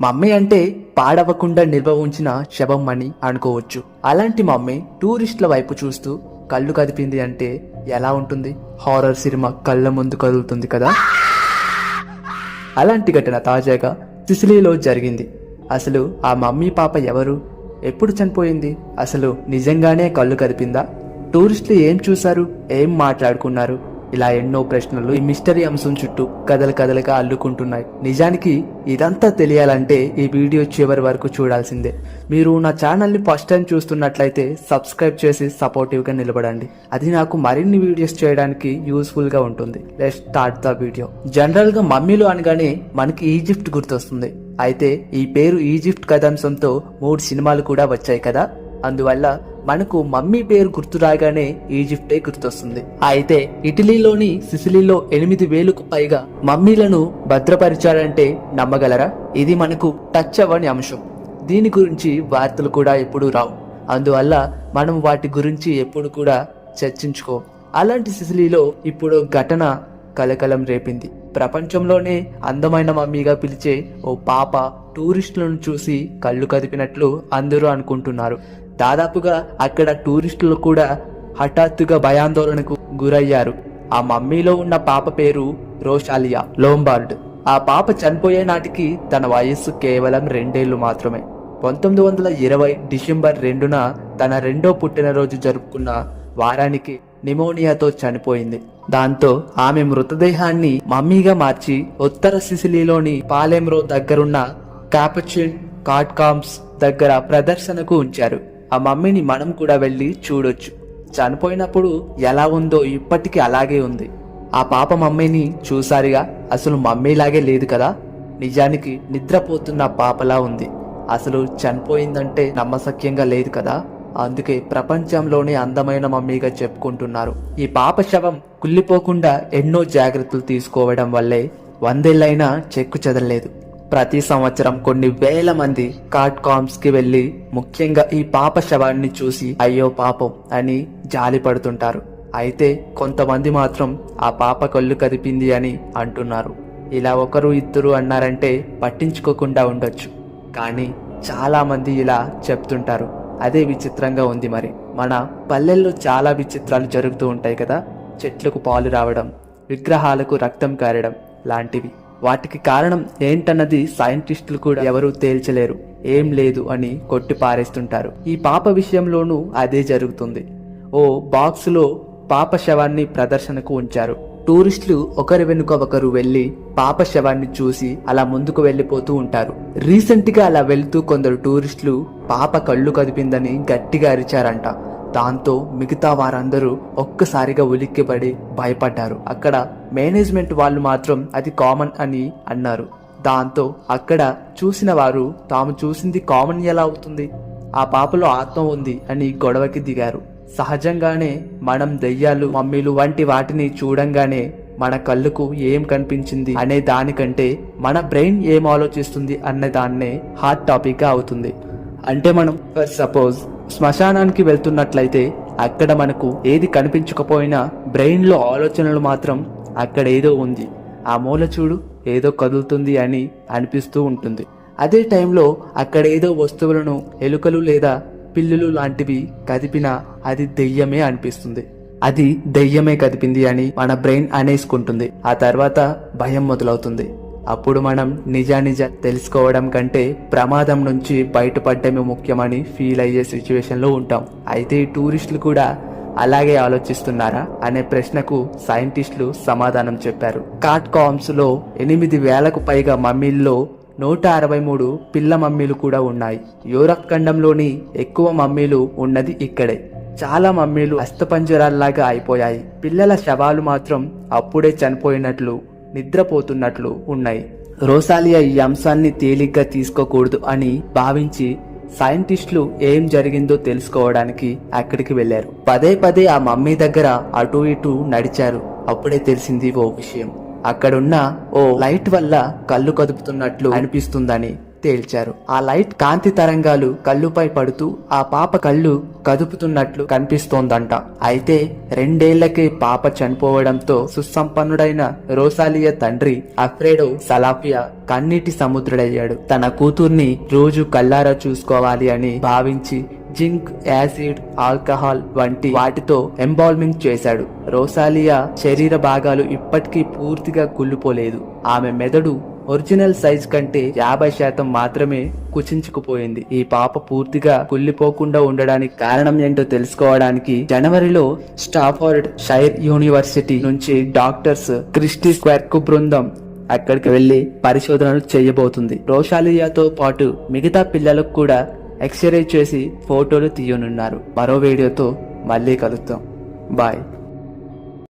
Mummy అంటే పాడవకుండా నిల్వ ఉంచిన శవం అని అనుకోవచ్చు. అలాంటి మమ్మీ టూరిస్టుల వైపు చూస్తూ కళ్ళు కదిపింది అంటే ఎలా ఉంటుంది? హారర్ సినిమా కళ్ళ ముందు కదులుతుంది కదా? అలాంటి ఘటన తాజాగా సిసిలీలో జరిగింది. అసలు ఆ మమ్మీ పాప ఎవరు? ఎప్పుడు చనిపోయింది? అసలు నిజంగానే కళ్ళు కదిపిందా? టూరిస్టులు ఏం చూశారు? ఏం మాట్లాడుకున్నారు? ఇలా ఎన్నో ప్రశ్నలు ఈ మిస్టరీ అంశం చుట్టూ కథలు కథలుగా అల్లుకుంటున్నాయి. నిజానికి ఇదంతా తెలియాలంటే ఈ వీడియో చివరి వరకు చూడాల్సిందే. మీరు నా ఛానల్ని ఫస్ట్ టైం చూస్తున్నట్లయితే సబ్స్క్రైబ్ చేసి సపోర్టివ్గా నిలబడండి. అది నాకు మరిన్ని వీడియోస్ చేయడానికి యూస్ఫుల్గా ఉంటుంది. లెట్ స్టార్ట్ ద వీడియో జనరల్గా మమ్మీలు అనగానే మనకి ఈజిప్ట్ గుర్తొస్తుంది. అయితే ఈ పేరు ఈజిప్ట్ కథాంశంతో మూడు సినిమాలు కూడా వచ్చాయి కదా? అందువల్ల మనకు మమ్మీ పేరు గుర్తు రాగానే ఈజిప్టే గుర్తొస్తుంది. అయితే ఇటలీలోని సిసిలీలో ఎనిమిది వేలకు పైగా మమ్మీలను భద్రపరిచారంటే నమ్మగలరా? ఇది మనకు టచ్ అవ్వని అంశం. దీని గురించి వార్తలు కూడా ఎప్పుడూ రావు. అందువల్ల మనం వాటి గురించి ఎప్పుడు కూడా చర్చించుకో. అలాంటి సిసిలీలో ఇప్పుడు ఘటన కలకలం రేపింది. ప్రపంచంలోనే అందమైన మమ్మీగా పిలిచే ఓ పాప టూరిస్టులను చూసి కళ్ళు కదిపినట్లు అందరూ అనుకుంటున్నారు. దాదాపుగా అక్కడ టూరిస్టులు కూడా హఠాత్తుగా భయాందోళనకు గురయ్యారు. ఆ మమ్మీలో ఉన్న పాప పేరు రోషాలియా లోంబార్డ్. ఆ పాప చనిపోయే నాటికి తన వయస్సు కేవలం రెండేళ్ళు మాత్రమే. పంతొమ్మిది వందల ఇరవై డిసెంబర్ రెండున తన రెండో పుట్టినరోజు జరుపుకున్న వారానికి నిమోనియాతో చనిపోయింది. దాంతో ఆమె మృతదేహాన్ని మమ్మీగా మార్చి ఉత్తర సిసిలీలోని పాలెమ్రో దగ్గరున్న కాపచిన్ కాట్కామ్స్ దగ్గర ప్రదర్శనకు ఉంచారు. ఆ మమ్మీని మనం కూడా వెళ్ళి చూడొచ్చు. చనిపోయినప్పుడు ఎలా ఉందో ఇప్పటికీ అలాగే ఉంది. ఆ పాప మమ్మీని చూసారిగా అసలు మమ్మీలాగే లేదు కదా? నిజానికి నిద్రపోతున్న పాపలా ఉంది. అసలు చనిపోయిందంటే నమ్మసక్యంగా లేదు కదా? అందుకే ప్రపంచంలోనే అందమైన మమ్మీగా చెప్పుకుంటున్నారు. ఈ పాప శవం కుళ్ళిపోకుండా ఎన్నో జాగ్రత్తలు తీసుకోవడం వల్లే వందేళ్ళైనా చెక్కు చెదరలేదు. ప్రతి సంవత్సరం కొన్ని వేల మంది కాట్ కామ్స్కి వెళ్ళి ముఖ్యంగా ఈ పాప శవాన్ని చూసి అయ్యో పాపం అని జాలి పడుతుంటారు. అయితే కొంతమంది మాత్రం ఆ పాప కళ్ళు కదిపింది అని అంటున్నారు. ఇలా ఒకరు ఇద్దరు అన్నారంటే పట్టించుకోకుండా ఉండొచ్చు. కానీ చాలా మంది ఇలా చెప్తుంటారు. అదే విచిత్రంగా ఉంది మరి. మన పల్లెల్లో చాలా విచిత్రాలు జరుగుతూ ఉంటాయి కదా? చెట్లకు పాలు రావడం విగ్రహాలకు రక్తం కారడం లాంటివి. వాటికి కారణం ఏంటన్నది సైంటిస్టులు కూడా ఎవరూ తేల్చలేరు. ఏం లేదు అని కొట్టి పారేస్తుంటారు. ఈ పాప విషయంలోనూ అదే జరుగుతుంది. ఓ బాక్స్లో పాప శవాన్ని ప్రదర్శనకు ఉంచారు. టూరిస్టులు ఒకరి వెనుక ఒకరు వెళ్ళి పాప శవాన్ని చూసి అలా ముందుకు వెళ్ళిపోతూ ఉంటారు. రీసెంట్గా అలా వెళ్తూ కొందరు టూరిస్టులు పాప కళ్ళు కదిపిందని గట్టిగా అరిచారంట. దాంతో మిగతా వారందరూ ఒక్కసారిగా ఉలిక్కిపడి భయపడ్డారు. అక్కడ మేనేజ్మెంట్ వాళ్ళు మాత్రం అది కామన్ అని అన్నారు. దాంతో అక్కడ చూసిన వారు తాము చూసింది కామన్ ఎలా అవుతుంది? ఆ పాపలో ఆత్మ ఉంది అని గొడవకి దిగారు. సహజంగానే మనం దెయ్యాలు మమ్మీలు వంటి వాటిని చూడంగానే మన కళ్ళకు ఏం కనిపించింది అనే దానికంటే మన బ్రెయిన్ ఏం ఆలోచిస్తుంది అనే దాన్నే హాట్ టాపిక్గా అవుతుంది. అంటే మనం ఫర్ సపోజ్ శ్మశానానికి వెళ్తున్నట్లయితే అక్కడ మనకు ఏది కనిపించకపోయినా బ్రెయిన్లో ఆలోచనలు మాత్రం అక్కడ ఏదో ఉంది. ఆ మూల చూడు ఏదో కదులుతుంది అని అనిపిస్తూ ఉంటుంది. అదే టైంలో అక్కడ ఏదో వస్తువులను ఎలుకలు లేదా పిల్లులు లాంటివి కదిపినా అది దెయ్యమే అనిపిస్తుంది. అది దెయ్యమే కదిపింది అని మన బ్రెయిన్ అనేసుకుంటుంది. ఆ తర్వాత భయం మొదలవుతుంది. అప్పుడు మనం నిజానిజ తెలుసుకోవడం కంటే ప్రమాదం నుంచి బయటపడ్డమే ముఖ్యమని ఫీల్ అయ్యే సిచ్యువేషన్లో ఉంటాం. అయితే ఈ టూరిస్టులు కూడా అలాగే ఆలోచిస్తున్నారా అనే ప్రశ్నకు సైంటిస్టులు సమాధానం చెప్పారు. కాట్ కామ్స్లో ఎనిమిది వేలకు పైగా మమ్మీల్లో నూట అరవై మూడు పిల్ల మమ్మీలు కూడా ఉన్నాయి. యూరప్ ఖండంలోని ఎక్కువ మమ్మీలు ఉన్నది ఇక్కడే. చాలా మమ్మీలు అస్తపంజరాల్లాగా అయిపోయాయి. పిల్లల శవాలు మాత్రం అప్పుడే చనిపోయినట్లు నిద్రపోతున్నట్లు ఉన్నాయి. రోసాలియా ఈ అంశాన్ని తేలిగ్గా తీసుకోకూడదు అని భావించి సైంటిస్టులు ఏం జరిగిందో తెలుసుకోవడానికి అక్కడికి వెళ్ళారు పదే పదే ఆ మమ్మీ దగ్గర అటు ఇటు నడిచారు. అప్పుడే తెలిసింది ఓ విషయం. అక్కడున్న ఓ లైట్ వల్ల కళ్ళు కదుపుతున్నట్లు అనిపిస్తుందని తేల్చారు. ఆ లైట్ కాంతి తరంగాలు కళ్ళుపై పడుతూ ఆ పాప కళ్ళు కదుపుతున్నట్లు కనిపిస్తోందంట. అయితే రెండేళ్ళకే పాప చనిపోవడంతో సుసంపన్నుడైన రోసాలియా తండ్రి అఫ్రేడో సలాఫియా కన్నీటి సముద్రుడయ్యాడు. తన కూతుర్ని రోజు కల్లారా చూసుకోవాలి అని భావించి జింక్ యాసిడ్ ఆల్కహాల్ వంటి వాటితో ఎంబాల్మింగ్ చేశాడు. రోసాలియా శరీర భాగాలు ఇప్పటికీ పూర్తిగా కుళ్ళిపోలేదు. ఆమె మెదడు ఒరిజినల్ సైజ్ కంటే యాభై శాతం మాత్రమే కుచించుకుపోయింది. ఈ పాప పూర్తిగా కుళ్ళిపోకుండా ఉండడానికి కారణం ఏంటో తెలుసుకోవడానికి జనవరిలో స్టాఫర్డ్ షైర్ యూనివర్సిటీ నుంచి డాక్టర్స్ క్రిస్టి స్క్వర్క్ బృందం అక్కడికి వెళ్ళి పరిశోధనలు చేయబోతుంది. రోషాలియాతో పాటు మిగతా పిల్లలకు కూడా ఎక్స్రే చేసి ఫోటోలు తీయనున్నారు. మరో వీడియోతో మళ్ళీ కలుద్దాం. బాయ్.